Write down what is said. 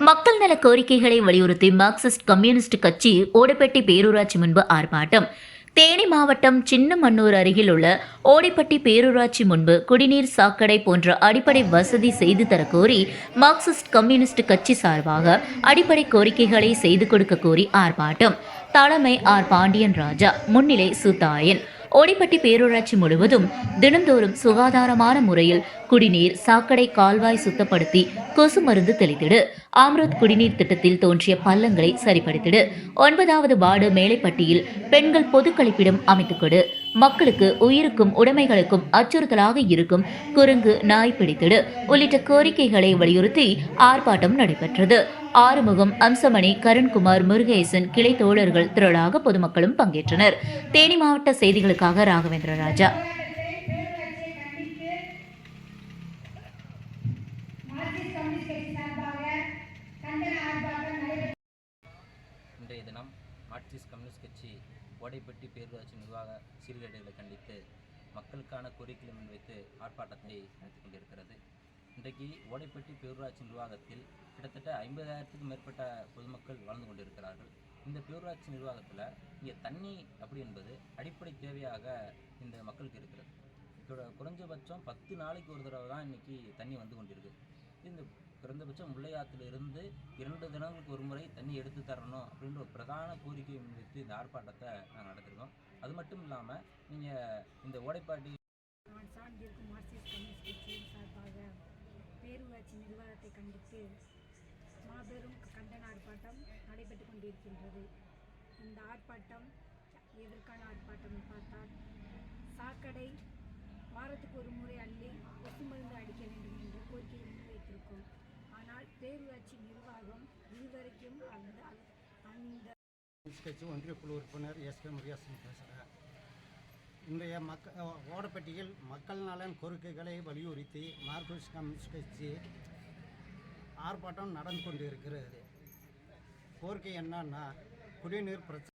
மக்கள் நல கோரிக்கைகளை வலியுறுத்தி மார்க்சிஸ்ட் கம்யூனிஸ்ட் கட்சி ஓடப்பட்டி பேரூராட்சி முன்பு ஆர்ப்பாட்டம். தேனி மாவட்டம் சின்னமன்னூர் அருகில் உள்ள ஓடிப்பட்டி பேரூராட்சி முன்பு குடிநீர் சாக்கடை போன்ற அடிப்படை வசதி செய்து தரக்கோரி மார்க்சிஸ்ட் கம்யூனிஸ்ட் கட்சி சார்பாக அடிப்படை கோரிக்கைகளை செய்து கொடுக்க கோரி ஆர்ப்பாட்டம். தலைமை ஆர் பாண்டியன் ராஜா முன்னிலை சுத்தாயன் ஓடிப்பட்டி பேரூராட்சி முழுவதும் தினந்தோறும் சுகாதாரமான முறையில் குடிநீர் சாக்கடை கால்வாய் சுத்தப்படுத்தி கொசு மருந்து தெளித்திடு. அம்ருத் குடிநீர் திட்டத்தில் தோன்றிய பள்ளங்களை சரிப்படுத்திடு. ஒன்பதாவது வார்டு மேலைப்பட்டியில் பெண்கள் பொது கழிப்பிடம் அமைத்துக் கொடு. மக்களுக்கு உயிருக்கும் உடைமைகளுக்கும் அச்சுறுத்தலாக இருக்கும் குரங்கு நாய் பிடித்திடு. உள்ளிட்ட கோரிக்கைகளை வலியுறுத்தி ஆர்ப்பாட்டம் நடைபெற்றது. ஆறுமுகம் அம்சமணி கருண்குமார் முருகேசன் கிளை தோழர்கள் திரளாக பொதுமக்களும் பங்கேற்றனர். தேனி மாவட்ட செய்திகளுக்காக ராகவேந்திர ராஜா இன்றைய தினம் மார்க்சிஸ்ட் கம்யூனிஸ்ட் கட்சி ஓடைப்பட்டி பேரூராட்சி நிர்வாக சீர்கேடுகளை கண்டித்து மக்களுக்கான கோரிக்கைகளை முன்வைத்து ஆர்ப்பாட்டத்தை நடத்தி கொண்டிருக்கிறது. இன்றைக்கு ஓடைப்பட்டி பேரூராட்சி நிர்வாகத்தில் கிட்டத்தட்ட ஐம்பதாயிரத்துக்கும் மேற்பட்ட பொதுமக்கள் வாழ்ந்து கொண்டிருக்கிறார்கள். இந்த பேரூராட்சி நிர்வாகத்தில் இங்கே தண்ணி அப்படி என்பது அடிப்படை தேவையாக இந்த மக்களுக்கு இருக்கிறது. இதோட குறைஞ்சபட்சம் பத்து நாளைக்கு ஒரு தடவை தான் இன்றைக்கி தண்ணி வந்து கொண்டிருக்கு. இந்த குறைந்தபட்சம் முல்லையாற்றிலிருந்து இரண்டு தினங்களுக்கு ஒரு முறை தண்ணி எடுத்து தரணும் அப்படின்ற ஒரு பிரதான கோரிக்கை முன்வைத்து இந்த ஆர்ப்பாட்டத்தை நாங்கள் நடத்திருக்கோம். அது மட்டும் இல்லாமல் நீங்கள் இந்த ஓடைப்பாட்டி சார்ந்திருக்கும் மார்க்சிஸ்ட் கம்யூனிஸ்ட் பேரூராட்சி நிர்வாகத்தை கண்டித்து மாபெரும் கண்டன ஆர்ப்பாட்டம் நடைபெற்று கொண்டிருக்கின்றது. இந்த ஆர்ப்பாட்டம் எதற்கான ஆர்ப்பாட்டம் பார்த்தால் சாக்கடை வாரத்துக்கு ஒரு முறை அள்ளி கொசு மருந்து அடிக்க வேண்டும் என்ற கோரிக்கையை முன்வைத்திருக்கோம். ஆனால் பேரூராட்சி நிர்வாகம் இதுவரைக்கும் அந்த அந்த கட்சி ஒன்றிய குழு உறுப்பினர் எஸ் கே முரியாசன் பேசுகிறேன் இன்றைய மக்க ஓடப்பட்டியில் மக்கள் நலன் கோரிக்கைகளை வலியுறுத்தி மார்க்சிஸ்ட் கம்யூனிஸ்ட் கட்சி ஆர்ப்பாட்டம் நடந்து கொண்டிருக்கிறது. கோரிக்கை என்னன்னா குடிநீர் பிரச்சனை